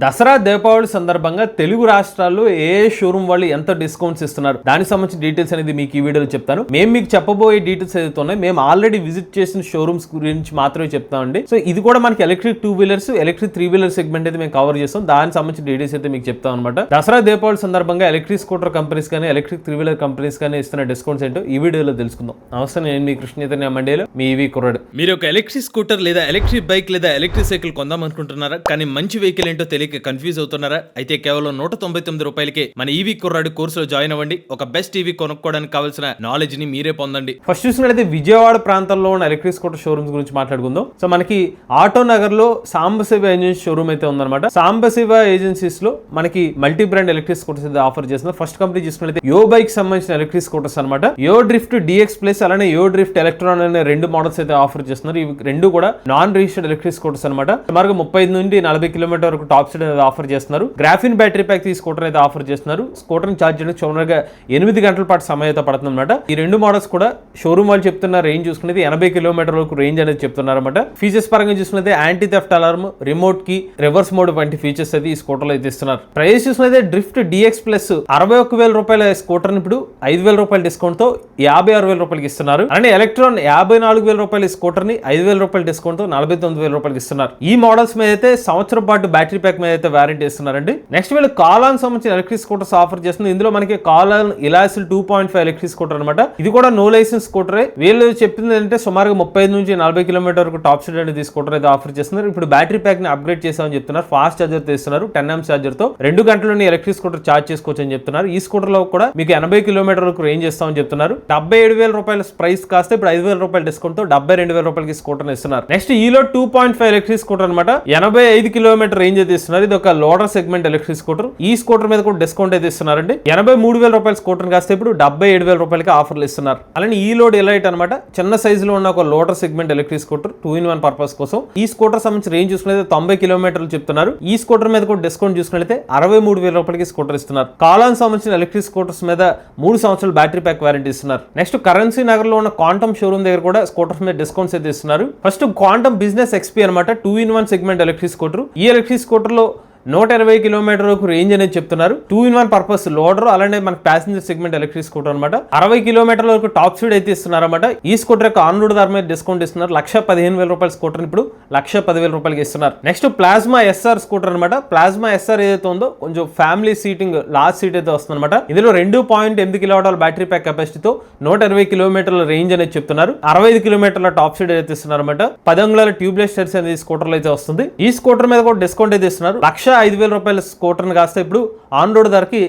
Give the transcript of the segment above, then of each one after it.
దసరా దీపావళి సందర్భంగా తెలుగు రాష్ట్రాల్లో ఏ షోరూమ్ వాళ్ళు ఎంత డిస్కౌంట్స్ ఇస్తున్నారు? దానికి సంబంధించిన డీటెయిల్స్ అనేది మీకు ఈ వీడియోలో చెప్తాను. మేము మీకు చెప్పబోయే డీటెయిల్స్ ఏదైతే ఉన్నాయి మేము ఆల్రెడీ విజిట్ చేసిన షోరూమ్స్ గురించి మాత్రమే చెప్తామండి సో ఇది కూడా మనకి electric two wheelers electric three wheeler segment అయితే మేము కవర్ చేస్తాం. దానికి సంబంధించిన డీటెయిల్స్ అయితే మీకు చెప్తాం అనమాట దసరా దీపావళి సందర్భంగా ఎలక్ట్రిక్ స్కూటర్ కంపెనీస్ కానీ ఎలక్ట్రిక్ త్రీ వీలర్ కంపెనీస్ కానీ ఇస్తున్న డిస్కౌంట్స్ ఏంటో ఈ వీడియోలో తెలుసుకుందాం. నమస్తే నేను మీ కృష్ణ చైతన్య మండేలో మీ ఇవి కుర్రాడు. మీరు ఒక ఎలక్ట్రిక్ స్కూటర్ లేదా ఎలక్ట్రిక్ బైక్ లేదా ఎలక్ట్రిక్ సైకిల్ కొందాం అనుకుంటున్నారా? కానీ మంచి వెహికల్ ఏంటో తెలియక కన్ఫ్యూజ్ అవుతున్నారా? అయితే కేవలం నూట తొంభై తొమ్మిది రూపాయలకి మన ఈవీ కుర్రాడు కోర్సులో జాయిన్ అవ్వండి. ఒక బెస్ట్ ఈవీ కొనుక్కోవడానికి కావాల్సిన నాలెడ్జ్ని మీరే పొందండి. ఫస్ట్ చూసినట్లయితే విజయవాడ ప్రాంతంలో ఉన్న ఎలక్ట్రిక్ స్కూటర్ షోరూమ్స్ గురించి మాట్లాడుకుందాం. సో మనకి ఆటో నగర్లో సాంబశివ ఏజెన్సీ షోరూమ్ అయితే ఉందన్నమాట. సాంబశివ ఏజెన్సీస్లో మనకి మల్టీ బ్రాండ్ ఎలక్ట్రిక్ స్కూటర్స్ అయితే ఆఫర్ చేస్తుంది ఫస్ట్ కంపెనీ చూసినట్లయితే యో బైక్ సంబంధించిన ఎలక్ట్రిక్ స్కూటర్స్ అనమాట యో డ్రిఫ్ట్ డిఎక్స్ ప్లస్ అలానే యో డ్రిఫ్ట్ ఎలక్ట్రాన్ అనే రెండు మోడల్స్ అయితే ఆఫర్ చేస్తున్నారు. ఇవి రెండు కూడా నాన్ రిజిస్టర్డ్ ఎలక్ట్రిక్ స్కూటర్స్ అనమాట సుమారుగా ముప్పై ఐదు నుండి నలభై కిలోమీటర్ వరకు టాప్ స్పీడ్ అనేది ఆఫర్ చేస్తున్నారు. గ్రాఫిన్ బ్యాటరీ ప్యాక్ ఈ స్కూటర్ అయితే ఆఫర్ చేస్తున్నారు. స్కూటర్ ఛార్జ్ చేయడానికి సుమారుగా ఎనిమిది గంటల పాటు సమయం అయితే పడుతుందన్నమాట ఈ రెండు మోడల్స్ కూడా షోరూమ్ వాళ్ళు చెప్తున్న రేంజ్ చూసుకునేది ఎనభై కిలోమీటర్ వరకు రేంజ్ అనేది చెప్తున్నారన్నమాట ఫీచర్స్ పరంగా చూసినది యాంటీ థెఫ్ట్ అలారం రిమోట్కి రివర్స్ మోడ్ వంటి ఫీచర్స్ అయితే ఈ స్కూటర్లో అయితే ఇస్తున్నారు. ప్రైస్ చూసుకున్నది డ్రిఫ్ట్ డిఎక్స్ ప్లస్ అరవై ఒక్క వేల రూపాయల స్కూటర్ ఇప్పుడు ఐదు వేల రూపాయల డిస్కౌంట్తో యాభై ఆరు వేల రూపాయలకి ఇస్తున్నారు. అంటే ఎలక్ట్రాన్ యాభై నాలుగు వేల రూపాయల స్కూటర్ని ఐదు వేల రూపాయల డిస్కౌంట్తో నలభై తొమ్మిది వేల రూపాయలకి ఇస్తున్నారు. ఈ మోడల్స్ మీద అయితే సంవత్సరం పాటు బ్యాటరీ ప్యాక్ మీద అయితే వారంటీ ఇస్తున్నారండి నెక్స్ట్ వీళ్ళు కాలాన్ సంబంధించిన ఎలక్ట్రిక్ స్కూటర్స్ ఆఫర్ చేస్తుంది. ఇందులో మనకి కాలాన్ ఇలాసిల్ two point five electric scooter అనమాట ఇది కూడా నో లైసెన్స్ స్కూటరే వీళ్ళు చెప్పింది ఏంటంటే సుమారుగా ముప్పై నుంచి నలభై కిలోమీటర్ వరకు టాప్ స్పీడ్ అనేది స్కూటర్ అయితే ఆఫర్ చేస్తున్నారు. ఇప్పుడు బ్యాటరీ ప్యాక్ని అప్గ్రేడ్ చేసామని చెప్తున్నారు. ఫాస్ట్ చార్జర్ తీస్తున్నారు టెన్ ఎం చార్జర్తో. రెండు గంటలని ఎలక్ట్రిక్ స్కూటర్ చార్జ్ చేసుకోవచ్చు అని చెప్తున్నారు. ఈ స్కూటర్లో కూడా మీకు ఎనభై కిలోమీటర్ వరకు రేంజ్ ఇస్తామని చెప్తున్నారు. డెబ్బై ఏడు వేల రూపాయల ప్రైస్ కాస్తే ఇప్పుడు ఐదు వేల రూపాయల డిస్కౌంట్తో డెబ్బై రెండు వేల రూపాయలకి స్కూటర్ ఇస్తున్నారు. నెక్స్ట్ ఈలో two point five electric scooter అనమాట ఎనభై ఐదు కిలోమీటర్ రేంజ్ అయితే ఇస్తున్నారు. ఇది ఒక లోడర్ సెగ్మెంట్ ఎలక్ట్రిక్ స్కూటర్. ఈ స్కూటర్ మీద కూడా డిస్కౌంట్ అయితే ఇస్తున్నారండి. ఎనభై మూడు వేల రూపాయల స్కూటర్ కాస్తే ఇప్పుడు డెబ్బై ఏడు వేల రూపాయలకి ఆఫర్లు ఇస్తున్నారు. అలానే ఈ లోడ్ ఎలైట్ అనమాట చిన్న సైజులో ఉన్న ఒక loader segment electric scooter two in one purpose కోసం. ఈ స్కూటర్ సంబంధించి రేంజ్ చూసుకున్నది తొంభై కిలోమీటర్లు చెప్తున్నారు. ఈ స్కూటర్ మీద కూడా డిస్కౌంట్ చూసుకున్నట్లయితే అరవై మూడు వేల రూపాయలకి స్కూటర్ ఇస్తున్నారు. కాలాన్ సంబంధించిన ఎలక్ట్రిక్ స్కూటర్స్ మీద మూడు సంవత్సరాలు బ్యాటరీ ప్యాక్ వారంటీ ఇస్తున్నారు. నెక్స్ట్ కరెన్సీ నగర్లో ఉన్న క్వాంటమ్ షోరూమ్ దగ్గర కూడా స్కూటర్స్ మీద డిస్కౌంట్స్ అయితే ఇస్తున్నారు. ఫస్ట్ క్వాంటమ్ బిజినెస్ ఎక్స్పీ అనమాట two in one segment electric scooter. ఈ ఎలక్ట్రిక్ స్కూటర్లో నూట ఇరవై కిలోమీటర్ వరకు రేంజ్ అనేది చెప్తున్నారు. Two in one purpose loader అలానే మనకి ప్యాసింజర్ సెగ్మెంట్ ఎలక్ట్రిక్ స్కూటర్ అనమాట అరవై కిలోమీటర్ల వరకు టాప్ స్పీడ్ అయితే ఇస్తున్నారు అనమాట ఈ స్కూటర్ యొక్క ఆన్ రోడ్ ధర మీద డిస్కౌంట్ ఇస్తున్నారు. లక్ష పదిహేను వేల రూపాయల స్కూటర్ ఇప్పుడు లక్ష పదివేల రూపాయలకి ఇస్తున్నారు. నెక్స్ట్ ప్లాస్మా ఎస్ఆర్ స్కూటర్ అనమాట ప్లాస్మా ఎస్ఆర్ ఏదైతే ఉందో కొంచెం ఫ్యామిలీ సీటింగ్ లాస్ట్ సీట్ అయితే వస్తుంది అనమాట ఇందులో రెండు పాయింట్ ఎనిమిది కిలోవాట్ల బ్యాటరీ ప్యాక్ కెపాసిటీతో నూట ఇరవై కిలోమీటర్ల రేంజ్ అనేది చెప్తున్నారు. అరవై ఐదు కిలోమీటర్ల టాప్ స్పీడ్ అయితే ఇస్తున్నారు అనమాట పది అంగుళాల ట్యూబ్లెస్ టైర్స్ అనేది స్కూటర్లో అయితే వస్తుంది. ఈ స్కూటర్ మీద కూడా డిస్కౌంట్ అయితే ఇస్తున్నారు. లక్ష ఐదు వేల రూపాయల స్కూటర్ని కాస్తే ఇప్పుడు ఆన్ రోడ్ ధరకి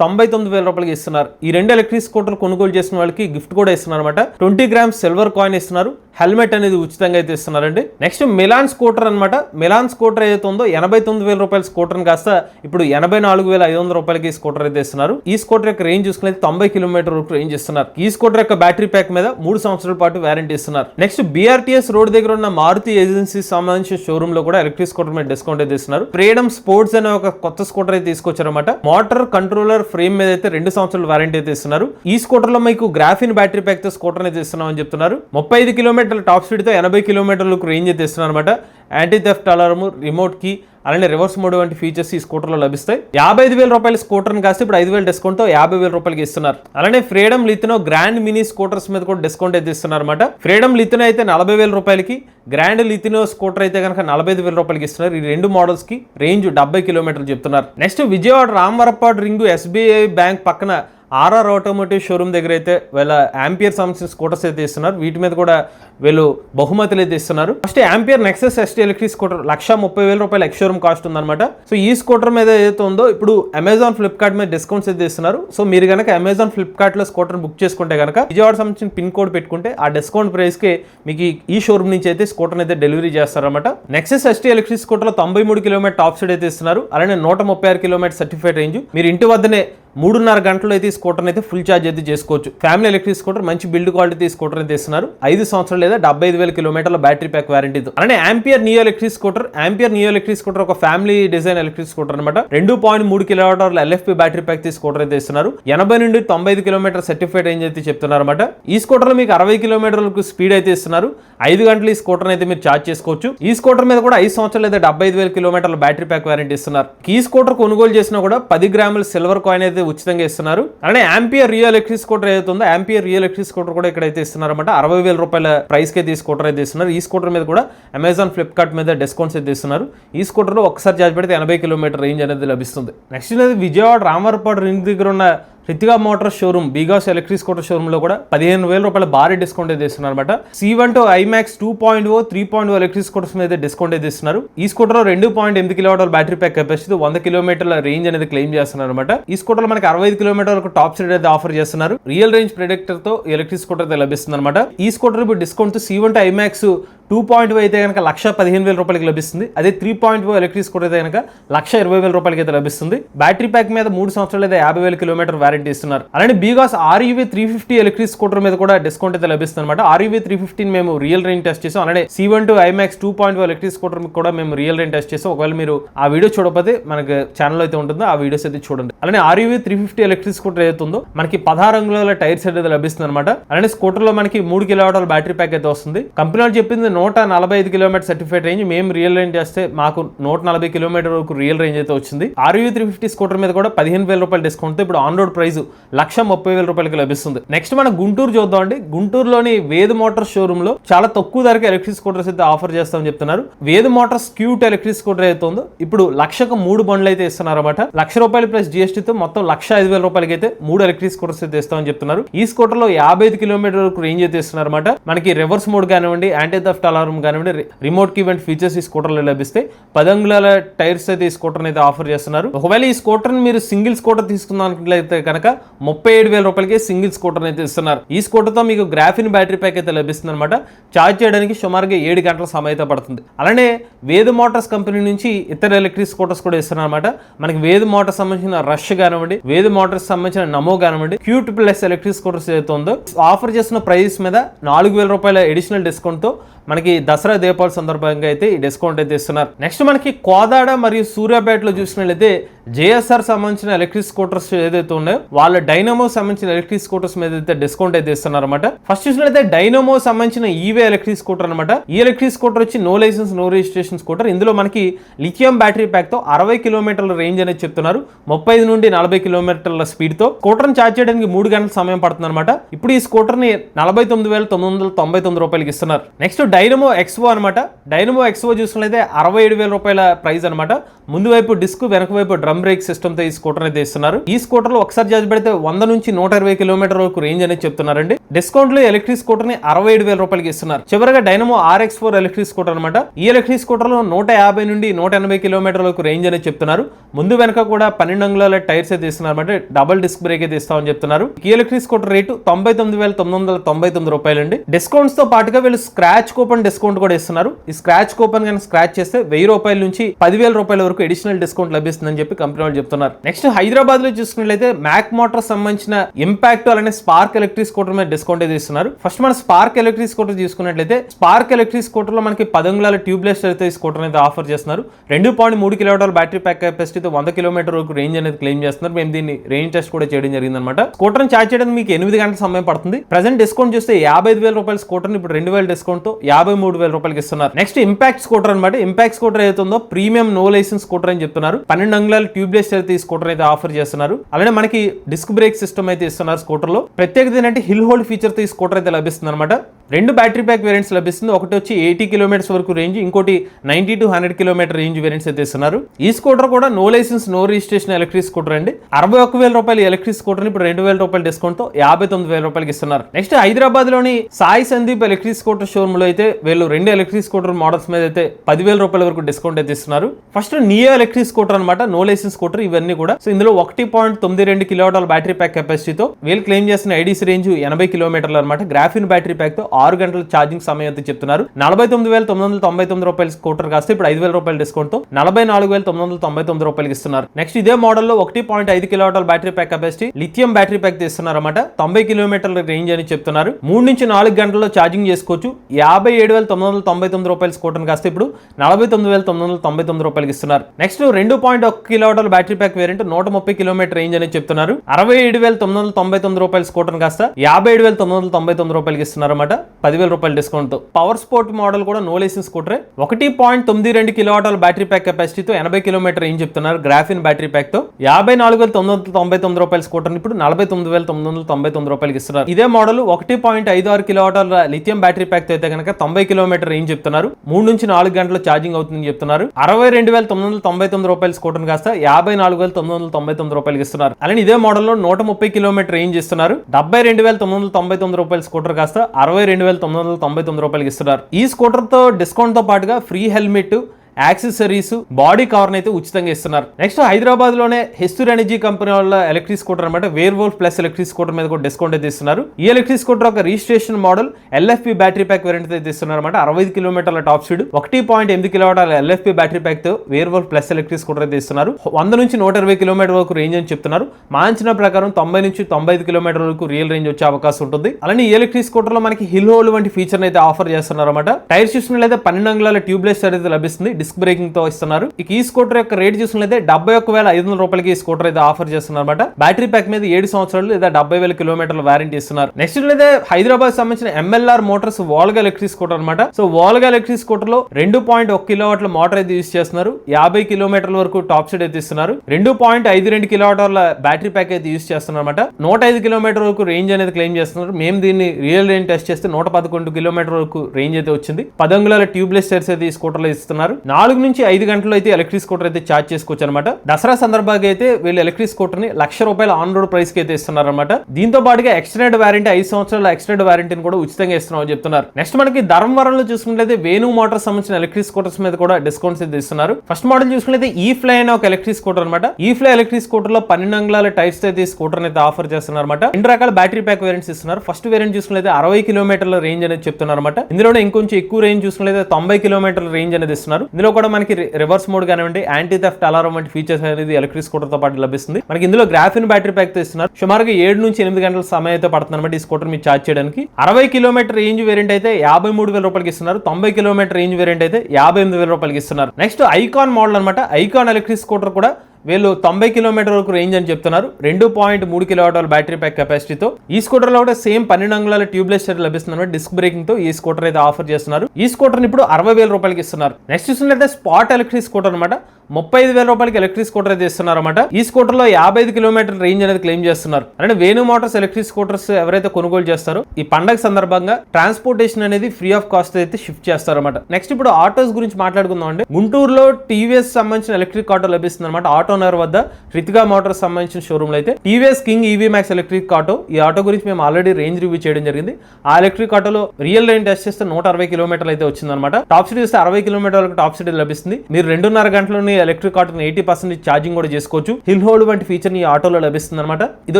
తొంభై తొమ్మిది వేల రూపాయలకి ఇస్తున్నారు. ఈ రెండు ఎలక్ట్రిక్ స్కూటర్లు కొనుగోలు చేసిన వాళ్ళకి గిఫ్ట్ కూడా ఇస్తున్నారు అనమాట ట్వంటీ గ్రామ్స్ సిల్వర్ కాయిన్ ఇస్తున్నారు. హెల్మెట్ అనేది ఉచితంగా అయితే ఇస్తున్నారండి. నెక్స్ట్ మిలాన్ స్కూటర్ అనమాట మిలాన్ స్కూటర్ ఏదైతే ఉందో ఎనభై తొమ్మిది వేల రూపాయల స్కూటర్ని కాస్త ఇప్పుడు ఎనభై నాలుగు వేల ఐదు వందల రూపాయలకి స్కూటర్ అయితే ఇస్తున్నారు. ఈ స్కూటర్ యొక్క రేంజ్ చూసుకునేది తొంభై కిలోమీటర్ వరకు రేంజ్ ఇస్తున్నారు. ఈ స్కూటర్ యొక్క బ్యాటరీ ప్యాక్ మీద మూడు సంవత్సరాల పాటు వారంటీ ఇస్తున్నారు. నెక్స్ట్ బీఆర్టీఎస్ రోడ్ దగ్గర ఉన్న మారుతి ఏజెన్సీ సంబంధించిన షోరూమ్లో కూడా ఎలక్ట్రిక్ స్కూటర్ మీద డిస్కౌంట్ అయితే ఇస్తున్నారు. ఫ్రీడమ్ స్పోర్ట్స్ అనే ఒక కొత్త స్కూటర్ అయితే తీసుకొచ్చారన్నమాట. మోటార్ కంట్రోలర్ ఫ్రేమ్ మీద అయితే రెండు సంవత్సరాల వారంటీ అయితే ఇస్తున్నారు. ఈ స్కూటర్లో మీకు గ్రాఫిన్ బ్యాటరీ ప్యాక్తో స్కూటర్ అయితే ఇస్తున్నామని చెప్తున్నారు. ముప్పై ఐదు కిలోమీటర్ కిలోమీటర్ల టాప్ స్పీడ్తో ఎనభై కిలోమీటర్లకు రేంజ్ అయితే ఇస్తున్నారు అనమాట యాంటీ థెఫ్ట్ అలారము రిమోట్కి అలానే రివర్స్ మోడ్ వంటి ఫీచర్స్ ఈ స్కూటర్లో లభిస్తాయి. యాభై ఐదు వేల రూపాయల స్కూటర్ని కాస్త ఇప్పుడు ఐదు వేల డిస్కౌంట్తో యాభై వేల రూపాయలకి ఇస్తున్నారు. అలానే ఫ్రీడమ్ లిథినో గ్రాండ్ మినీ స్కూటర్స్ మీద కూడా డిస్కౌంట్ అయితే ఇస్తున్నారు అనమాట ఫ్రీడమ్ లిథినో అయితే నలభై వేల రూపాయలకి గ్రాండ్ లిథినో స్కూటర్ అయితే కనుక నలభై ఐదు వేల రూపాయలకి ఇస్తున్నారు. ఈ రెండు మోడల్స్కి రేంజ్ డెబ్బై కిలోమీటర్లు చెప్తున్నారు. Next Vijayawada Ramavarapadu ring SBI bank పక్కన ఆర్ఆర్ ఆటోమోటివ్ షోరూమ్ దగ్గర అయితే వీళ్ళ యాంపియర్ సంబంధించిన స్కూటర్స్ అయితే ఇస్తున్నారు. వీటి మీద కూడా వీళ్ళు బహుమతులు అయితే ఇస్తున్నారు. First Ampere Nexus ST electric scooter lakh ముప్పై వేల రూపాయల ఎక్స్ షోరూమ్ కాస్ట్ ఉందన్నమాట. సో ఈ స్కూటర్ మీద ఏదైతే ఉందో ఇప్పుడు అమెజాన్ ఫ్లిప్కార్ట్ మీద డిస్కౌంట్స్ అయితే ఇస్తున్నారు. సో మీరు కనుక అమెజాన్ ఫ్లిప్కార్ట్లో స్కూటర్ బుక్ చేసుకుంటే కనుక విజయవాడ సంబంధించిన పిన్ కోడ్ పెట్టుకుంటే ఆ డిస్కౌంట్ ప్రైస్కి మీకు ఈ- షోరూమ్ నుంచి అయితే స్కూటర్ అయితే డెలివరీ చేస్తారన్నమాట. నెక్సెస్ ఎస్టీ ఎలక్ట్రిక్ స్కూటర్లో తొంభై మూడు కిలోమీటర్ టాప్ స్పీడ్ అయితే ఇస్తున్నారు. అలానే నూట ముప్పై ఆరు కిలోమీటర్ సర్టిఫైడ్ రేంజ్. మీరు ఇంటి వద్దనే మూడున్నర గంటల్లో అయితే ఈ స్కూటర్ అయితే ఫుల్ ఛార్జ్ అయితే చేసుకోవచ్చు. ఫ్యామిలీ ఎలక్ట్రిక్ స్కూటర్ మంచి బిల్డ్ క్వాలిటీ స్కూటర్ అయితే ఇస్తున్నారు. ఐదు సంవత్సరాలు లేదా డెబ్బై ఐదు వేల కిలోమీటర్ల బ్యాటరీ ప్యాక్ వారంటీతో అలానే Ampere Neo electric scooter Ampere Neo electric scooter ఒక ఫ్యామిలీ డిజైన్ ఎలక్ట్రిక్ స్కూటర్ అనమాట రెండు పాయింట్ మూడు కిలోమీటర్ల ఎల్ఎఫ్పి బ్యాటరీ ప్యాక్ తీ స్కూటర్ అయితే ఇస్తున్నారు. ఎనభై నుండి తొంభై ఐదు కిలోమీటర్ సర్టిఫైడ్ రేంజ్ అయితే చెప్తున్నారు అనమాట ఈ స్కూటర్ మీకు అరవై కిలోమీటర్లకు స్పీడ్ అయితే ఇస్తున్నారు. ఐదు గంటలు ఈ స్కూటర్ అయితే మీరు ఛార్జ్ చేసుకోవచ్చు. ఈ స్కూటర్ మీద కూడా ఐదు సంవత్సరాలు లేదా డెబ్బై ఐదు వేల కిలోమీటర్ల బ్యాటరీ ప్యాక్ వారంటీ ఇస్తున్నారు. ఈ స్కూటర్ కొనుగోలు చేసినా కూడా పది గ్రాముల సిల్వర్ కాయిన్ అయితే ఉచితంగా ఇస్తున్నారు. అలానే ఆంపియర్ రియల్ ఎలక్ట్రిక్ స్కూటర్ ఏదైతే ఉందో ఆంపియర్ రియల్ ఎలక్ట్రిక్ స్కూటర్ కూడా ఇక్కడైతే ఇస్తున్నారన్నమాట. అరవై వేల రూపాయల ప్రైస్కి అయితే ఈ స్కూటర్ అయితే ఇస్తున్నారు. ఈ స్కూటర్ మీద కూడా అమెజాన్ ఫ్లిప్కార్ట్ మీద డిస్కౌంట్స్ అయితే ఇస్తున్నారు. ఈ స్కూటర్లో ఒకసారి చార్జ్ పెడితే ఎనభై కిలోమీటర్ రేంజ్ అనేది లభిస్తుంది. నెక్స్ట్ అనేది విజయవాడ రామవరపాడు రింగ్ దగ్గర ఉన్న Ritika motor showroom BGauss electric scooter షోరూమ్లో కూడా పదిహేను వేల రూపాయల భారీ డిస్కౌంట్ అయితే ఇస్తున్నారు అనమాట C one two i max two point O three point O electric scooters మీద డిస్కౌంట్ అయితే ఇస్తున్నారు. ఈ స్కూటర్ రెండు పాయింట్ ఎనిమిది కిలోమీటర్ల బ్యాటరీ ప్యాక్ కెపాసిటీ వంద కిలోమీటర్ల రేంజ్ అనేది క్లెయిమ్ చేస్తున్నారు అనమాట ఈ స్కూటర్ మనకి అరవై ఐదు కిలోమీటర్లకు టాప్ స్పీడ్ అయితే ఆఫర్ చేస్తున్నారు. రియల్ రేంజ్ ప్రిడిక్టర్తో ఎలక్ట్రిక్ స్కూటర్ అయితే లభిస్తుంది అనమాట ఈ స్కూటర్ ఇప్పుడు discount C one two i max two point అయితే కనుక లక్ష పదిహేను వేల రూపాయలకి లభిస్తుంది. అదే త్రీ పాయింట్ ఎలక్ట్రిక్ స్కూటర్ అయితే కనుక లక్ష ఇరవై వేల రూపాయలకి అయితే లభిస్తుంది. బ్యాటరీ ప్యాక్ మీద మూడు సంవత్సరాలు అయితే యాభై వేల కిలోమీటర్ వారంటీ ఇస్తున్నారు. అలానే BGauss RUV three fifty electric scooter మీద కూడా డిస్కౌంట్ అయితే లభిస్తుంది అనమాట ఆర్యూవీ త్రీ ఫిఫ్టీన్ మేము రియల్ రైన్ టెస్ట్ చేసాం. అలానే C one two i max two point electric scooter కూడా మేము రియల్ రైన్ టెస్ట్ చేసాం. ఒకవేళ మీరు ఆ వీడియో చూడకపోతే మనకి ఛానల్ అయితే ఉంటుందో ఆ వీడియోస్ అయితే చూడండి. అలానే RUV three fifty electric scooter ఏదైతే ఉందో మనకి పదహారు అంగుళాల టైర్స్ అయితే లభిస్తుంది అనమాట అలానే స్కూటర్లో మనకి మూడు కిలోమీటర్ల బ్యాటరీ ప్యాక్ అయితే వస్తుంది. కంపెనీ వాళ్ళు చెప్పింది నూట నలభై ఐదు కిలోమీటర్ సర్టిఫైడ్ రేంజ్ మేము రియల్ రేంజ్ చేస్తే మాకు నూట నలభై కిలోమీటర్ వరకు రియల్ రేంజ్ అయితే వచ్చింది. ఆర్యూ త్రీ ఫిఫ్టీ స్కూటర్ మీద కూడా పదిహేను వేల రూపాయలు డిస్కౌంట్ ఇప్పుడు ఆన్ రోడ్ ప్రైస్ లక్ష ముప్పై వేల రూపాయలకి లభిస్తుంది. నెక్స్ట్ మనం గుంటూరు చూద్దాం అండి. గుంటూరులోని వేద మోటార్ షోరూమ్లో చాలా తక్కువ ధరకే ఎలక్ట్రిక్ స్కూటర్స్ అయితే ఆఫర్ చేస్తామని చెప్తున్నారు. వేద మోటార్స్ క్యూట్ ఎలక్ట్రిక్ స్కూటర్ అయితే ఉందో ఇప్పుడు లక్షకు మూడు బండ్లు అయితే ఇస్తున్నారు అనమాట లక్ష రూపాయలు ప్లస్ జిఎస్టీతో మొత్తం లక్ష ఐదు వేల రూపాయలకి అయితే మూడు ఎలక్ట్రిక్ స్కూటర్స్ అయితే ఇస్తామని చెప్తున్నారు. ఈ స్కూటర్లో యాభై ఐదు కిలోమీటర్ వరకు రేంజ్ అయితే ఇస్తున్నారు అనమాట మనకి రివర్స్ మోడ్ కానివ్వండి యాంటీ థఫ్ట్ అలారం కానివ్వండి రిమోట్కి ఈవెంట్ ఫీచర్స్ ఈ స్కూటర్లో లభిస్తాయి పది అంగుళాల టైర్స్ అయితే ఈ స్కూటర్ అయితే ఆఫర్ చేస్తున్నారు. ఒకవేళ ఈ స్కూటర్ మీరు సింగిల్ స్కూటర్ తీసుకున్నట్లయితే కనుక ముప్పై ఏడు వేల రూపాయలకి సింగిల్ స్కూటర్ అయితే ఇస్తున్నారు. ఈ స్కూటర్తో మీకు గ్రాఫిన్ బ్యాటరీ ప్యాక్ అయితే లభిస్తుంది అనమాట ఛార్జ్ చేయడానికి సుమారుగా ఏడు గంటల సమయం అయితే పడుతుంది. అలానే వేద మోటార్స్ కంపెనీ నుంచి ఇతర ఎలక్ట్రిక్ స్కూటర్స్ కూడా ఇస్తున్నారు అనమాట మనకి వేద మోటార్స్ సంబంధించిన రష్ కానివ్వండి వేద మోటార్స్ సంబంధించిన నమో కానివ్వండి క్యూట్ ప్లస్ ఎలక్ట్రిక్ స్కూటర్స్ ఏదైతే ఉందో ఆఫర్ చేస్తున్న ప్రైస్ మీద నాలుగు వేల రూపాయల ఎడిషనల్ డిస్కౌంట్తో మనకి దసరా దీపావళి సందర్భంగా అయితే ఈ డిస్కౌంట్ అయితే ఇస్తున్నారు. నెక్స్ట్ మనకి కోదాడ మరియు సూర్యాపేటలో చూసినట్లయితే జేఎస్ఆర్ సంబంధించిన ఎలక్ట్రిక్ స్కూటర్స్ ఏదైతే ఉన్నాయో వాళ్ళ డైనమో సంబంధించిన ఎలక్ట్రిక్ స్కూటర్స్ మీద అయితే డిస్కౌంట్ అయితే ఇస్తున్నారు అనమాట ఫస్ట్ చూసినట్లయితే డైనమో సంబంధించిన ఈవే ఎలక్ట్రిక్ స్కూటర్ అనమాట ఈ ఎలక్ట్రిక్ స్కూటర్ వచ్చి no license no registration scooter. ఇందులో మనకి లిథియం బ్యాటరీ ప్యాక్తో అరవై కిలోమీటర్ల రేంజ్ అనేది చెప్తున్నారు. ముప్పై నుండి నలభై కిలోమీటర్ల స్పీడ్తో స్కూటర్ ఛార్జ్ చేయడానికి మూడు గంటల సమయం పడుతుంది అనమాట ఇప్పుడు ఈ స్కూటర్ని నలభై తొమ్మిది వేల తొమ్మిది వందల తొంభై తొమ్మిది రూపాయలకి ఇస్తున్నారు. నెక్స్ట్ డైనమో ఎక్స్వో అనమాట డైనమో ఎక్స్వో చూసినట్లయితే అరవై ఏడు వేల రూపాయల ప్రైస్ అనమాట ముందు వైపు డిస్క్ వెనక వైపు డ్రమ్ బ్రేక్ సిస్టమ్తో ఈ స్కూటర్ అయితే ఇస్తున్నారు. ఈ స్కూటర్లో ఒకసారి చార్జ్ పెడితే వంద నుంచి నూట ఇరవై కిలోమీటర్ వరకు రేంజ్ అనేది చెప్తున్నారండి. డిస్కౌంట్లో ఎలక్ట్రిక్ స్కూటర్ని అరవై ఏడు వేల రూపాయలకి ఇస్తున్నారు. చివరగా Dynamo RX four electric scooter అనమాట ఈ ఎలక్ట్రిక్ స్కూటర్లో నూట యాభై నుండి నూట ఎనభై కిలోమీటర్ వరకు రేంజ్ అనేది చెప్తున్నారు. ముందు వెనక కూడా పన్నెండు అంగుళాల టైర్స్ అయితే ఇస్తున్నారు అనమాట డబుల్ డిస్క్ బ్రేక్ అయితే ఇస్తామని చెప్తున్నారు. ఈ ఎలక్ట్రిక్ స్కూటర్ రేటు తొంభై తొమ్మిది వేల తొమ్మిది వందల తొంభై తొమ్మిది రూపాయలండి. డిస్కౌంట్స్తో పాటుగా వీళ్ళు స్క్రాచ్ కూపన్ డిస్కౌంట్ కూడా ఇస్తున్నారు. ఈ స్క్రాచ్ కూపన్ కానీ స్క్రాచ్ చేస్తే వెయ్యి రూపాయల నుంచి పదివేల రూపాయల వరకు అడిషనల్ డిస్కౌంట్ లభిస్తుందని చెప్పి కంపెనీ వాళ్ళు చెప్తున్నారు. నెక్స్ట్ హైదరాబాద్లో చూసుకున్నట్లయితే మ్యాక్ మోటార్ సంబంధించిన ఇంపాక్ట్ అలానే స్పార్క్ ఎలక్ట్రిక్ స్కూటర్ మీద డిస్కౌంట్ అయితే ఇస్తున్నారు. ఫస్ట్ మన స్పార్క్ ఎలక్ట్రిక్ స్కూటర్ తీసుకున్నట్లయితే స్పార్క్ ఎలక్ట్రిక్ స్కూటర్లో మనకి పదంగులాల ట్యూబ్లెస్ అయితే ఈ స్కూటర్ అయితే ఆఫర్ చేస్తున్నారు. రెండు పాయింట్ మూడు కిలోమీటర్ బ్యాటరీ ప్యాక్ కెపాసిటీతో వంద కిలోమీటర్ వరకు రేంజ్ అనేది క్లెయిమ్ చేస్తున్నారు. మేము దీన్ని రేంజ్ టెస్ట్ కూడా చేయడం జరిగింది అనమాట స్కూటర్ ఛార్జ్ చేయడానికి మీకు ఎనిమిది గంటల సమయం పడుతుంది. ప్రజెంట్ డిస్కౌంట్ చూస్తే యాభై ఐదు వేల రూపాయల స్కూటర్ ఇప్పుడు రెండు వేల డిస్కౌంట్తో యాభై మూడు వేల రూపాయలకి ఇస్తున్నారు. నెక్స్ట్ ఇంపాక్ట్ స్కూటర్ అనమాట ఇంపాక్ట్ స్కూటర్ ఏదైతుందో ఉందో ప్రీమియం నో లైసెన్స్ స్కూటర్ అని చెప్తున్నారు. పన్నెండు అంగుళాల ట్యూబ్లెస్ అయితే ఈ స్కూటర్ అయితే ఆఫర్ చేస్తున్నారు. అలానే మనకి డిస్క్ బ్రేక్ సిస్టమ్ అయితే ఇస్తున్నారు స్కూటర్లో. ప్రత్యేకత ఏంటంటే హిల్ హోల్డ్ ఫీచర్తో ఈ స్కూటర్ అయితే లభిస్తుంది అనమాట రెండు బ్యాటరీ ప్యాక్ వేరియంట్స్ లభిస్తుంది. ఒకటి వచ్చి ఎయిటీ కిలోమీటర్స్ వరకు రేంజ్ ఇంకోటి ninety to hundred kilometer range variants అయితే ఇస్తున్నారు. ఈ స్కూటర్ కూడా no license no registration electric scooter అండి. అరవై ఒక్క వేల రూపాయల ఎలక్ట్రిక్ స్కూటర్ ఇప్పుడు రెండు వేల రూపాయల డిస్కౌంట్తో యాభై తొమ్మిది వేల రూపాయలకి ఇస్తున్నారు. నెక్స్ట్ హైదరాబాద్లోని సాయి సందీప్ ఎలక్ట్రిక్ స్కూటర్ షోరూమ్లో అయితే వీళ్ళు రెండు ఎలక్ట్రిక్ స్కూటర్ మోడల్స్ మీద అయితే పదివేల రూపాయల వరకు డిస్కౌంట్ అయితే ఇస్తున్నారు. ఫస్ట్ నియో ఎలక్ట్రిక్ స్కూటర్ అనమాట నో లైసెన్స్ స్కూటర్ ఇవన్నీ కూడా. సో ఇందులో ఒకటి పాయింట్ తొమ్మిది రెండు కిలోవాట్ల బ్యాటరీ ప్యాక్ కెపాసిటీతో వీళ్ళు క్లెయిమ్ చేసిన ఐడీసీ రేంజ్ ఎనభై కిలోమీటర్లు అనమాట గ్రాఫిన్ బ్యాటరీ ప్యాక్తో ఆరు గంటల ఛార్జింగ్ సమయం అయితే చెప్తున్నారు. నలభై తొమ్మిది వేల తొమ్మిది వందల తొంభై తొమ్మిది రూపాయల స్కూటర్ కాస్తే ఇప్పుడు ఐదు వేల రూపాయల డిస్కౌంట్తో నలభై నాలుగు వేల తొమ్మిది వందల తొంభై తొమ్మిది రూపాయలకి ఇస్తున్నారు. నెక్స్ట్ ఇదే మోడల్లో ఒకటి పాయింట్ ఐదు కిలోవాట్ల battery pack capacity lithium battery pack తీస్తున్నారు అనమాట తొంభై కిలోమీటర్ల రేంజ్ అని చెప్తున్నారు. మూడు నుంచి నాలుగు గంటల్లో ఛార్జింగ్ చేసుకోవచ్చు. యాభై ఏడు వేల తొమ్మిది వందల తొంభై తొమ్మిది రూపాయల స్కూటర్ కాస్తే ఇప్పుడు నలభై తొమ్మిది వేల తొమ్మిది వందల తొంభై తొమ్మిది రూపాయలకి ఇస్తున్నారు. నెక్స్ట్ రెండు పాయింట్ ఒక కిలోవాట్ల బ్యాటరీ ప్యాక్ వేరియంట్ నూట ముప్పై కిలోమీటర్ రేంజ్ అని చెప్తున్నారు. అరవై ఏడు వేల తొమ్మిది వందల తొంభై తొమ్మిది రూపాయల స్కూటర్ కాస్త యాభై ఏడు వేల తొమ్మిది వందల తొంభై తొమ్మిది రూపాయలకి ఇస్తున్నారు అనమాట పదివేల రూపాయల డిస్కౌంట్తో. పవర్ స్పోర్ట్ మోడల్ కూడా నోలేసిన స్కూటర్. ఒకటి పాయింట్ తొమ్మిది రెండు కిలోవాట్ల బ్యాటరీ ప్యాక్ కెపాసిటీతో ఎనభై కిలోమీటర్ రేంజ్ చెప్తున్నారు గ్రాఫిన్ బ్యాటరీ ప్యాక్తో. యాభై నాలుగు వేల తొమ్మిది వందల తొంభై తొమ్మిది రూపాయల స్కూటర్ ఇప్పుడు నలభై తొమ్మిది వేల తొమ్మిది వందల తొంభై తొమ్మిది రూపాయలకి ఇస్తున్నారు. ఇదే మోడల్ ఒకటి పాయింట్ ఐదు ఆరు కిలోవాట్ల లిథియం బ్యాటరీ ప్యాక్తో అయితే కనుక తొంభై కిలోమీటర్ రేంజ్ చెప్తున్నారు? మూడు నుంచి నాలుగు గంటల ఛార్జింగ్ అవుతుందని చెప్తున్నారు. అరవై రెండు వేల తొమ్మిది వందల తొంభై తొమ్మిది రూపాయల స్కూటర్ కాస్త యాభై నాలుగు వేల తొమ్మిది వందల తొంభై తొమ్మిది రూపాయలకి ఇస్తున్నారు. అలానే ఇదే మోడల్లో నూట ముప్పై కిలోమీటర్ రేంజ్ ఇస్తున్నారు. డెబ్బై రెండు వేల తొమ్మిది వందల తొంభై తొమ్మిది రూపాయల స్కూటర్ కాస్త అరవై రెండు వేల తొమ్మిది వందల తొంభై తొమ్మిది రూపాయలకి ఇస్తున్నారు. ఈ స్కూటర్తో డిస్కౌంట్తో పాటుగా free helmet accessories body cover అయితే ఉచితంగా ఇస్తున్నారు. నెక్స్ట్ హైదరాబాద్లోనే హెస్టూర్ ఎనర్జీ కంపెనీ వాళ్ళ ఎలక్ట్రిక్ స్కూటర్ అనమాట werewolf plus electric scooter మీద కూడా డిస్కౌంట్ అయితే ఇస్తున్నారు. ఈ ఎలక్ట్రిక్ స్కూటర్ ఒక registration model LFP battery pack variant అయితే ఇస్తున్నారు అనమాట అరవై ఐదు కిలోమీటర్ల టాప్ స్పీడ్ ఒకటి పాయింట్ ఎనిమిది కిలోమీటర్ల ఎల్ఎఫ్పి బ్యాటరీ ప్యాక్తో werewolf plus electric scooter అయితే ఇస్తున్నారు. వంద నుంచి నూట ఇరవై కిలోమీటర్ వరకు రేంజ్ అని చెప్తున్నారు. మా అంచనా ప్రకారం తొంభై నుంచి తొంభై ఐదు కిలోమీటర్ వరకు రియల్ రేంజ్ వచ్చే అవకాశం ఉంటుంది. అలానే ఈ ఎలక్ట్రిక్ స్కూటర్లో మనకి హిల్ హోల్ వంటి ఫీచర్ అయితే ఆఫర్ చేస్తున్నారు అనమాట టైర్ చూసినట్లయితే పన్నెండు అంగుళాల ట్యూబ్లెస్ అయితే లభిస్తుంది. డిస్క్ బ్రేకింగ్తో ఇస్తున్నారు. ఇక ఈ స్కూటర్ యొక్క రేట్ చూసినట్లయితే డెబ్బై ఒక్క వేల ఐదు వందల రూపాయలకి ఈ స్కూటర్ అయితే ఆఫర్ చేస్తున్నారు అనమాట బ్యాటరీ ప్యాక్ మీద ఏడు సంవత్సరాలు లేదా డెబ్బై వేల కిలోమీటర్ల వారంటీ ఇస్తున్నారు. నెక్స్ట్ అయితే హైదరాబాద్ సంబంధించిన MLR motors Volga electric scooter అనమాట సో వాల్గా ఎలక్ట్రిక్ స్కూటర్లో రెండు పాయింట్ ఒక కిలోవాట్ల మోటార్ అయితే యూస్ చేస్తున్నారు. యాభై కిలోమీటర్ల వరకు టాప్ స్పీడ్ అయితే ఇస్తున్నారు. రెండు పాయింట్ ఐదు రెండు కిలోమీటర్ల బ్యాటరీ ప్యాక్ అయితే యూస్ చేస్తున్నారు అనమాట నూట ఐదు కిలోమీటర్ వరకు రేంజ్ అనేది క్లెయిమ్ చేస్తున్నారు. మేము దీన్ని రియల్ రేంజ్ టెస్ట్ చేస్తే నూట పదకొండు కిలోమీటర్ వరకు రేంజ్ అయితే వచ్చింది. పదంగుల ట్యూబ్లెస్ టైర్స్ అయితే ఈ స్కూటర్లో ఇస్తున్నారు. నాలుగు నుంచి ఐదు గంటలు అయితే ఎలక్ట్రిక్ స్కూటర్ అయితే ఛార్జ్ చేసుకోవచ్చు అనమాట దసరా సందర్భంగా అయితే వీళ్ళు ఎలక్ట్రిక్ స్కూటర్ని లక్ష రూపాయల ఆన్ రోడ్ ప్రైస్కి అయితే ఇస్తున్నారు అనమాట దీంతో పాటుగా ఎక్స్టెండెడ్ వారంటీ ఐదు సంవత్సరాల ఎక్స్టెండ్ వారంటీని కూడా ఉచితంగా ఇస్తున్నామని చెప్తున్నారు. నెక్స్ట్ మనకి ధర్మవరంలో చూసుకున్నట్లయితే వేణు మోటార్ సంబంధించిన ఎలక్ట్రిక్ స్కూటర్స్ మీద కూడా డిస్కౌంట్స్ అయితే ఇస్తున్నారు. ఫస్ట్ మోడల్ చూసుకున్నట్లయితే ఈ ఫ్లై అనే ఒక ఎలక్ట్రిక్ స్కూటర్ అనమాట ఈ ఫ్లై ఎలక్ట్రిక్ స్కూటర్లో పన్నెండు అంగుళాల టైప్స్ అయితే ఈ స్కూటర్ అయితే ఆఫర్ చేస్తున్నారు అనమాట రెండు రకాల బ్యాటరీ ప్యాక్ వేరియంట్స్ ఇస్తున్నారు. ఫస్ట్ వేరియంట్ చూసుకున్నట్లయితే అరవై కిలోమీటర్ల రేంజ్ అనేది చెప్తున్నారు అనమాట ఇందులోనే ఇంకొంచెం ఎక్కువ రేంజ్ చూసుకున్నట్లయితే తొంభై కిలోమీటర్ల రేంజ్ అనేది ఇస్తున్నారు. ఇందులో కూడా మనకి రివర్స్ మోడ్ కానివ్వండి యాంటీ థెఫ్ట్ అలారం వంటి ఫీచర్స్ అనేది ఎలక్ట్రిక్ స్కూటర్తో పాటు లభిస్తుంది. మనకి ఇందులో గ్రాఫిన్ బ్యాటరీ ప్యాక్ ఇస్తున్నారు. సుమారుగా ఏడు నుంచి ఎనిమిది గంటల సమయం అయితే పడుతుంది అనమాట ఈ స్కూటర్ మీరు ఛార్జ్ చేయడానికి. అరవై కిలోమీటర్ రేంజ్ వేరియంట్ అయితే యాభై మూడు వేల రూపాయలకి ఇస్తున్నారు. తొంభై కిలోమీటర్ రేంజ్ వేరియంట్ అయితే యాభై ఎనిమిది వేల రూపాయలకి ఇస్తున్నారు. నెక్స్ట్ ఐకాన్ మోడల్ అనమాట ఐకాన్ ఎలక్ట్రిక్ స్కూటర్ కూడా వీళ్ళు తొంభై కిలోమీటర్ వరకు రేంజ్ అని చెప్తున్నారు. రెండు పాయింట్ మూడు కిలోవాట్ల బ్యాటరీ ప్యాక్ కెపాసిటీతో ఈ స్కూటర్లో కూడా సేమ్ పన్నెండు అంగుళాల ట్యూబ్లెస్ షర్ట్ లభిస్తుంది డిస్క్ బ్రేకింగ్తో ఈ స్కూటర్ అయితే ఆఫర్ చేస్తున్నారు. ఈ స్కూటర్ ఇప్పుడు అరవై వేల రూపాయలకి ఇస్తున్నారు. నెక్స్ట్ చూసినట్లయితే స్పాట్ ఎలక్ట్రిక్ స్కూటర్ అనమాట ముప్పై ఐదు వేల రూపాయలకి ఎలక్ట్రిక్ స్కూటర్ అయితే ఇస్తున్నారన్నమాట. ఈ స్కూటర్లో యాభై ఐదు కిలోమీటర్ రేంజ్ అనేది క్లెయిమ్ చేస్తున్నారు. అంటే వేణు మోటార్స్ ఎలక్ట్రిక్ స్కూటర్స్ ఎవరైతే కొనుగోలు చేస్తారో ఈ పండగ సందర్భంగా ట్రాన్స్పోర్టేషన్ అనేది ఫ్రీ ఆఫ్ కాస్ట్ అయితే షిఫ్ట్ చేస్తారన్నమాట. నెక్స్ట్ ఇప్పుడు ఆటోస్ గురించి మాట్లాడుకుందాం అండి. గుంటూరులో టీవీఎస్ సంబంధించిన ఎలక్ట్రిక్ ఆటో లభిస్తుంది అనమాట ఆటో నగర్ వద్ద రితిగా మోటార్స్ సంబంధించిన షోరూమ్లో అయితే TVS King EV Max electric auto ఈ ఆటో గురించి మేము ఆల్రెడీ రేంజ్ రివ్యూ చేయడం జరిగింది. ఆ ఎలక్ట్రిక్ ఆటోలో రియల్ రేంజ్ టెస్ట్ చేస్తే నూట అరవై కిలోమీటర్లు అయితే వచ్చిందనమాట టాప్ స్పీడ్ చేస్తే అరవై కిలోమీటర్లకు టాప్ స్పీడ్ లభిస్తుంది. మీరు రెండున్నర గంటలని ఎలక్ట్రిక్ ఆటోని ఎయిటీ పర్సెంట్ ఛార్జింగ్ కూడా చేసుకోవచ్చు. హిల్ హోల్డ్ వంటి ఫీచర్ ఈ ఆటోలో లభిస్తుంది అనమాట ఇది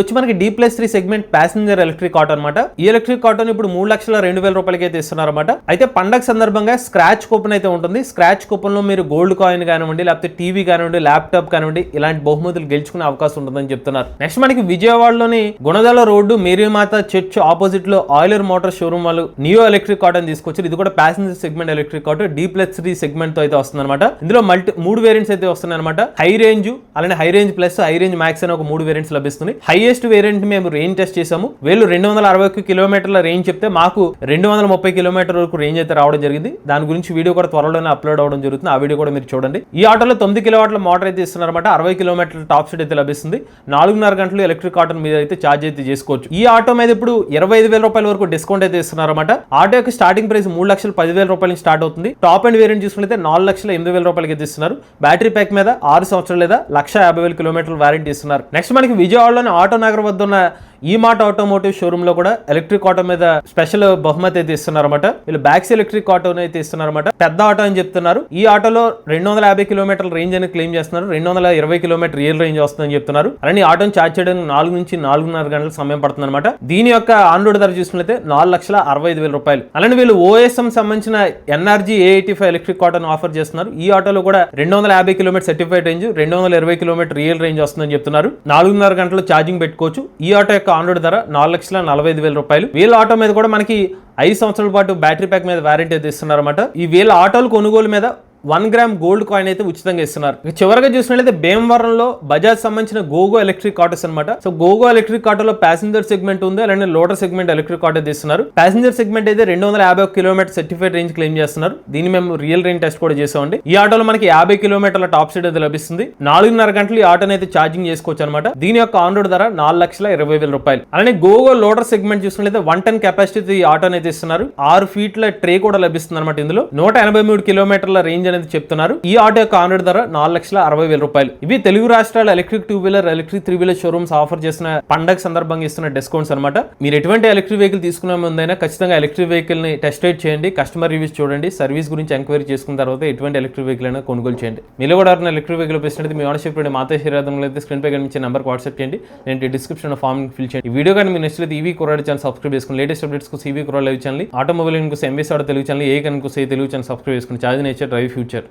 వచ్చి మనకి D plus three segment passenger electric auto అనమాట ఈ ఎలక్ట్రిక్ ఆటోని ఇప్పుడు మూడు లక్షల రెండు వేల రూపాయలకి అయితే ఇస్తున్నారు అనమాట అయితే పండగ సందర్భంగా స్క్రాచ్ కూపన్ అయితే ఉంటుంది. స్క్రాచ్ కూపన్లో మీరు గోల్డ్ కాయిన్ కానివ్వండి లేకపోతే టీవీ కానివ్వండి ల్యాప్టాప్ కానివ్వండి ఇలాంటి బహుమతులు గెలుచుకునే అవకాశం ఉంటుందని చెప్తున్నారు. నెక్స్ట్ మనకి విజయవాడలోని గుణదల రోడ్డు మేరీమాత చర్చ్ ఆపోజిట్లో ఆయిలర్ మోటార్ షోరూమ్ వాళ్ళు నియో ఎలక్ట్రిక్ ఆటో అని తీసుకొచ్చారు. ఇది కూడా passenger segment electric auto D plus three సెగ్మెంట్తో అయితే వస్తుంది అనమాట ఇందులో మల్టీ మూడు వేరియంట్స్ అయితే వస్తున్నాయి అనమాట హై రేంజ్ అలానే high range plus high range max అని ఒక మూడు వేరియంట్స్ లభిస్తుంది. హైయెస్ట్ వేరియంట్ మేము రేంజ్ టెస్ట్ చేసాము వీళ్ళు రెండు వందల అరవై కిలోమీటర్ల రేంజ్ చెప్తే మాకు రెండు వందల ముప్పై కిలోమీటర్ వరకు రేంజ్ అయితే రావడం జరిగింది. దాని గురించి వీడియో కూడా త్వరలోనే అప్లోడ్ అవడం జరుగుతుంది. ఆ వీడియో కూడా మీరు చూడండి. ఈ ఆటోలో తొమ్మిది కిలోవాట్ల మోటార్ అయితే ఇస్తున్నారు అనమాట అరవై కిలోమీటర్ల టాప్ స్పీడ్ అయితే లభిస్తుంది. నాలుగున్నర గంటలు ఎలక్ట్రిక్ ఆటో మీద అయితే ఛార్జ్ అయితే చేసుకోవచ్చు. ఈ ఆటో మీద ఇప్పుడు ఇరవై ఐదు వేల రూపాయల వరకు డిస్కౌంట్ అయితే ఇస్తున్నారు అనమాట ఆటో యొక్క స్టార్టింగ్ ప్రైస్ మూడు లక్షల పదివేల రూపాయల స్టార్ట్ అవుతుంది. టాప్ అండ్ వేరియంట్ చూసుకుంటే నాలుగు లక్షల ఎనిమిది వేల రూపాయలకి అయితే ఇస్తున్నారు. బ్యాటరీ ప్యాక్ మీద ఆరు సంవత్సరాలు లేదా లక్ష యాభై వేల కిలోమీటర్ల వారంటీ ఇస్తున్నారు. నెక్స్ట్ మనకి విజయవాడలోని ఆటో నగర్ వద్ద ఉన్న ఈ మాట ఆటోమోటివ్ షోరూమ్లో కూడా ఎలక్ట్రిక్ ఆటో మీద స్పెషల్ బహుమతి అయితే ఇస్తున్నారన్నమాట. వీళ్ళు బ్యాక్స్ ఎలక్ట్రిక్ ఆటో అయితే ఇస్తున్నారన్నమాట. పెద్ద ఆటో అని చెప్తున్నారు. ఈ ఆటోలో రెండు వందల యాభై కిలోమీటర్ల రేంజ్ అని క్లెయిమ్ చేస్తున్నారు. రెండు వందల ఇరవై కిలోమీటర్ రియల్ రేంజ్ వస్తుందని చెప్తున్నారు. అలానే ఈ ఆటోని ఛార్జ్ చేయడానికి నాలుగు నుంచి నాలుగున్నర గంటల సమయం పడుతుంది అనమాట దీని యొక్క ఆన్ రోడ్ ధర చూసినట్లయితే నాలుగు లక్షల అరవై ఐదు వేల రూపాయలు. అలానే వీళ్ళు ఓఎస్ఎం సంబంధించిన NRG A eighty five electric cotton offer చేస్తున్నారు. ఈ ఆటోలో కూడా రెండు వందల యాభై కిలోమీటర్ సర్టిఫైడ్ రేంజ్ రెండు వందల ఇరవై కిలోమీటర్ రియల్ రేంజ్ వస్తుందని చెప్తున్నారు. నాలుగున్నర గంటలు ఛార్జింగ్ పెట్టుకోవచ్చు. ఈ ఆటో యొక్క ఆన్ ఆన్రోడ్ ధర నాలుగు లక్షల నలభై ఐదు వేల రూపాయలు. వీళ్ళ ఆటో మీద కూడా మనకి ఐదు సంవత్సరాల పాటు బ్యాటరీ ప్యాక్ మీద వారంటీ అయితే ఇస్తున్నారన్నమాట. ఈ వీళ్ళ ఆటోలు కొనుగోలు మీద వన్ గ్రామ్ గోల్డ్ కాయిన్ అయితే ఉచితంగా ఇస్తున్నారు. చివరగా చివరిగా చూసినట్లయితే భీమవరంలో బజాజ్ సంబంధించిన గోగో ఎలక్ట్రిక్ ఆటోస్ అనమాట సో గోగో ఎలక్ట్రిక్ ఆటోలో ప్యాసింజర్ సెగ్మెంట్ ఉంది. అలానే లోటర్ సెగ్మెంట్ ఎలక్ట్రిక్ ఆటో తీస్తున్నారు ప్యాసింజర్ సెగ్మెంట్ అయితే రెండు వందల యాభై కిలోమీటర్ సర్టిఫైడ్ రేంజ్ క్లెయిమ్ చేస్తున్నారు. దీన్ని మేము రియల్ రేంజ్ టెస్ట్ కూడా చేసామండి. ఈ ఆటోలో మనకి యాభై కిలోమీటర్ల టాప్ స్పీడ్ అయితే లభిస్తుంది. నాలుగున్నర గంటలు ఈ ఆటోని అయితే ఛార్జింగ్ చేసుకోవచ్చు అనమాట దీని యొక్క ఆన్ రోడ్ ధర నాలుగు లక్షల ఇరవై వేల రూపాయలు. అలానే గోగో లోటర్ సెగ్మెంట్ చూసినట్లయితే వన్ టెన్ కెపాసిటీ ఈ ఆటోని అయితే ఇస్తున్నారు. ఆరు ఫీట్ల ట్రే కూడా లభిస్తుంది అనమాట ఇందులో. నూట ఎనభై మూడు కిలోమీటర్ల రేంజ్ అనేది చెప్తున్నారు. ఈ ఆటో యొక్క ఆన్ ధర నాలుగు లక్షల అరవై వేల రూపాయలు. ఇవి తెలుగు రాష్ట్రాల electric two wheeler electric three wheeler showrooms offer చేసిన పండగ సందర్భంగా ఇస్తున్న డిస్కౌంట్స్ అనమాట మీరు ఎటువంటి ఎలక్ట్రిక్ వెహికల్ తీసుకునే ముందైనా ఖచ్చితంగా ఎలక్ట్రిక్ వెహికల్ని టెస్ట్ రైడ్ చేయండి. కస్టమర్ రివ్యూస్ చూడండి. సర్వీస్ గురించి ఎంక్వైరీ చేసుకున్న తర్వాత ఎటువంటి ఎలక్ట్రిక్ వెహికల్ అయినా కొనుగోలు చేయండి. మీలో కూడా ఎవరైనా ఎలక్ట్రిక్ వెహికల్ ప్రశ్న మీ ఆనర్షిప్ మాతో శరీరంలో అయితే స్క్రీన్ పై కనిపించే నెంబర్ వాట్సాప్ చేయండి. నేను డిస్క్రిప్షన్ ఫామ్ ఫిల్ చేయండి. ఈ వీడియో కానీ మీ నెక్స్ట్ ఈవీ కురాడు ఛానల్ సబ్స్క్రైబ్ చేసుకుని లేటెస్ట్ అప్డేట్స్ కోసం ఈవీ కురాడు లైవ్ ఛానల్ ఆటోమొబైల్ ఇంకోసం ఎంబీసీ ఆడ తెలుగు ఛానల్ ఏ కనుక తెలుగు ఛానల్ సబ్స్క్రైబ్ చేసుకుని చార్జ్ నేచర్ డ్రైవ్ ఫ్యూచర్